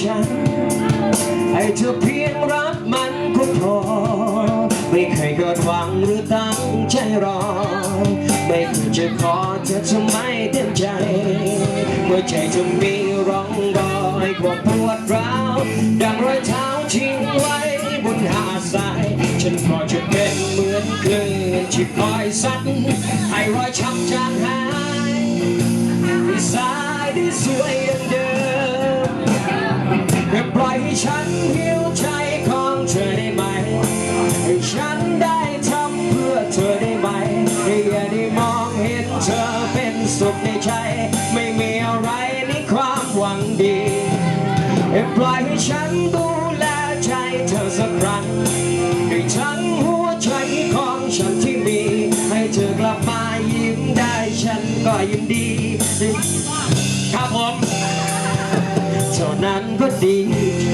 ฉัน ให้เธอเพียงรับมันก็พอ ไม่เคยเกิดหวังหรือตั้งใจรอ ไม่เคยจะขอเธอจะไมเต็มใจ เมื่อใจจะมีร่องรอยความปวดร้าวดังรอยเท้าทิ้งไว้บนหาดทราย ฉันก็จะเป็นเหมือนคลื่นที่คอยซัดให้รอยช้ำจางหายให้สายที่สวยย่างเดิม ฉันหิวใจของเธอได้ไหม ให้ฉันได้ทำเพื่อเธอได้ไหมให้อย่าได้มองเห็นเธอเป็นสุขในใจ ไม่มีอะไรในความหวังดีให้ปล่อยให้ฉันดูแลใจเธอสักครั้งให้ฉันหัวใจของฉันที่มี ให้เธอกลับมายิ้มได้ฉันก็ยินดี ครับผมเท่านั้นก็ดีใจ